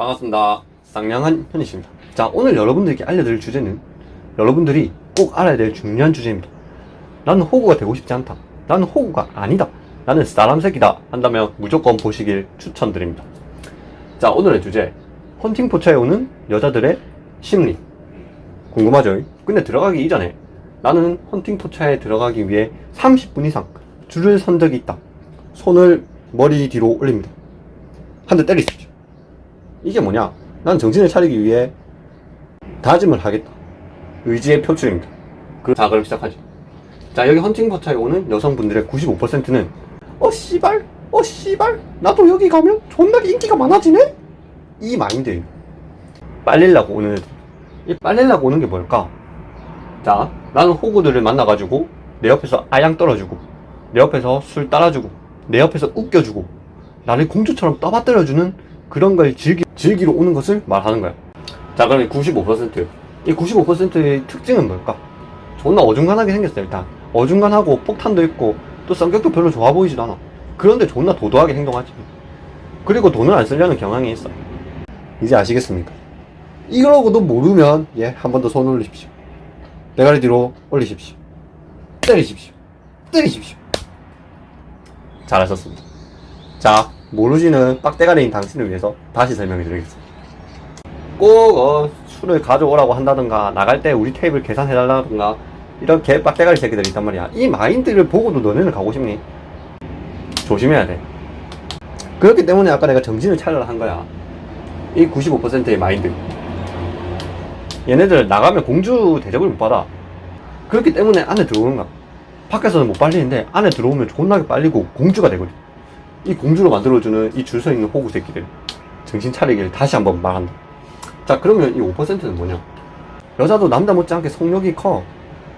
반갑습니다. 쌍냥한 현이십니다. 자, 오늘 여러분들께 알려드릴 주제는 여러분들이 꼭 알아야 될 중요한 주제입니다. 나는 호구가 되고 싶지 않다. 나는 호구가 아니다. 나는 사람 새끼다. 한다면 무조건 보시길 추천드립니다. 자, 오늘의 주제. 헌팅 포차에 오는 여자들의 심리. 궁금하죠? 근데 들어가기 이전에 나는 헌팅 포차에 들어가기 위해 30분 이상 줄을 선 적이 있다. 손을 머리 뒤로 올립니다. 한 대 때리십시오. 이게 뭐냐? 난 정신을 차리기 위해 다짐을 하겠다. 의지의 표출입니다. 그, 자, 그럼 시작하죠. 자, 여기 헌팅 포차에 오는 여성분들의 95%는 어, 씨발, 어, 씨발, 나도 여기 가면 존나게 인기가 많아지네? 이 마인드예요. 빨리려고 오는 애들. 이 빨리려고 오는 게 뭘까? 자, 나는 호구들을 만나가지고 내 옆에서 아양 떨어주고 내 옆에서 술 따라주고 내 옆에서 웃겨주고 나를 공주처럼 떠받들어주는 그런 걸 즐기, 즐기러 오는 것을 말하는 거야. 자, 그럼 95%. 이 95%의 특징은 뭘까? 존나 어중간하게 생겼어, 일단. 어중간하고 폭탄도 있고 또 성격도 별로 좋아 보이지도 않아. 그런데 존나 도도하게 행동하지. 그리고 돈을 안 쓰려는 경향이 있어. 이제 아시겠습니까? 이러고도 모르면, 예, 한 번 더 손 올리십시오. 대가리 뒤로 올리십시오. 때리십시오. 때리십시오. 잘하셨습니다. 자, 모르시는 빡대가리인 당신을 위해서 다시 설명해 드리겠습니다. 꼭, 어, 술을 가져오라고 한다든가, 나갈 때 우리 테이블 계산해 달라든가, 이런 개 빡대가리 새끼들이 있단 말이야. 이 마인드를 보고도 너네는 가고 싶니? 조심해야 돼. 그렇기 때문에 아까 내가 정신을 차려라 한 거야. 이 95%의 마인드. 얘네들 나가면 공주 대접을 못 받아. 그렇기 때문에 안에 들어오는 거야. 밖에서는 못 빨리는데 안에 들어오면 존나게 빨리고 공주가 되거든. 이 공주로 만들어주는 이 줄 서 있는 호구 새끼들. 정신 차리길 다시 한번 말한다. 자, 그러면 이 5%는 뭐냐? 여자도 남자 못지않게 성욕이 커.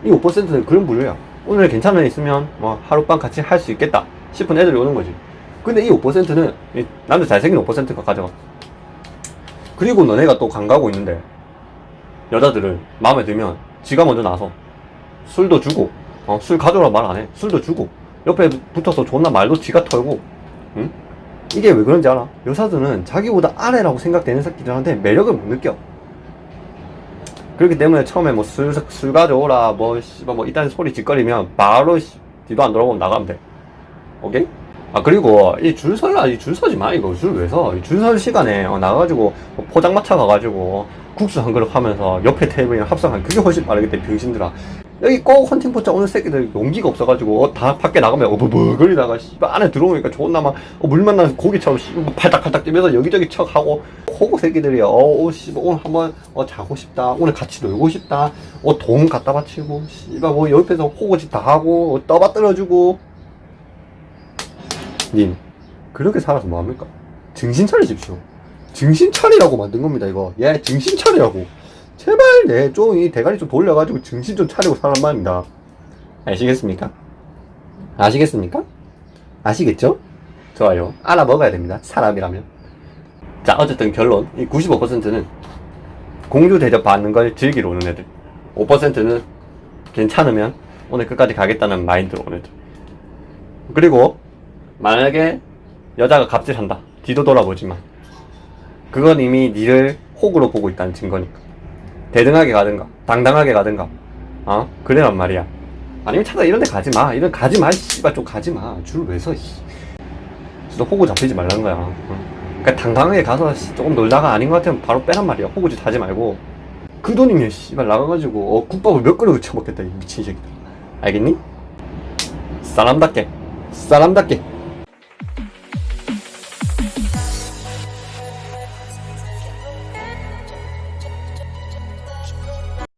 이 5%는 그런 부류야. 오늘 괜찮은 애 있으면 뭐 하룻밤 같이 할 수 있겠다 싶은 애들이 오는 거지. 근데 이 5%는 이 남자 잘생긴 5%가 가져가. 그리고 너네가 또 강가고 있는데 여자들은 마음에 들면 지가 먼저 나서 술도 주고 어, 술 가져오라 말 안 해. 술도 주고 옆에 붙어서 존나 말도 지가 털고 응? 이게 왜 그런지 알아? 여자들은 자기보다 아래라고 생각되는 새끼들한테 매력을 못 느껴. 그렇기 때문에 처음에 뭐 술, 술 가져오라, 뭐, 씨발, 뭐, 이딴 소리 짓거리면 바로, 씨, 뒤도 안 돌아보고 나가면 돼. 오케이? 아, 그리고, 이줄이줄 서지 마, 이거. 줄 왜 서? 이줄설 시간에, 어, 나가가지고, 뭐 포장마차 가가지고, 국수 한 그릇 하면서, 옆에 테이블이랑 합성한, 그게 훨씬 빠르겠다, 병신들아. 여기 꼭 헌팅 포차 오는 새끼들 용기가 없어가지고, 어, 다 밖에 나가면, 어, 버버거리다가, 씨발, 안에 들어오니까 존나 막, 어, 물 만 나서 고기처럼, 씨발, 팔딱팔딱 뛰면서 여기저기 척 하고, 호구 새끼들이야. 어, 어, 씨발, 오늘 한번, 어, 자고 싶다. 오늘 같이 놀고 싶다. 어, 돈 갖다 바치고, 씨발, 뭐, 옆에서 호구짓 다 하고, 어, 떠받들어주고. 님, 그렇게 살아서 뭐합니까? 정신 차리십시오. 정신 차리라고 만든 겁니다, 이거. 예, 정신 차리라고. 제발, 네, 좀, 이 대가리 좀 돌려가지고 정신 좀 차리고 사란 말입니다. 아시겠습니까? 아시겠습니까? 아시겠죠? 좋아요. 알아먹어야 됩니다. 사람이라면. 자, 어쨌든 결론. 이 95%는 공주 대접 받는 걸 즐기러 오는 애들. 5%는 괜찮으면 오늘 끝까지 가겠다는 마인드로 오는 애들. 그리고 만약에 여자가 갑질한다. 뒤도 돌아보지 마. 그건 이미 니를 호구로 보고 있다는 증거니까. 대등하게 가든가, 당당하게 가든가. 어? 그래란 말이야. 아니면 차라리 이런 데 가지 마. 이런 가지 마. 씨발 좀 가지 마. 줄 왜 서, 씨. 진짜 호구 잡히지 말라는 거야. 어? 그러니까 당당하게 가서 씨, 조금 놀다가 아닌 것 같으면 바로 빼란 말이야. 호구짓 하지 말고. 그 돈이면 씨발 나가가지고 어, 국밥을 몇 그릇 쳐먹겠다 이 미친 새끼들. 알겠니? 사람답게 사람답게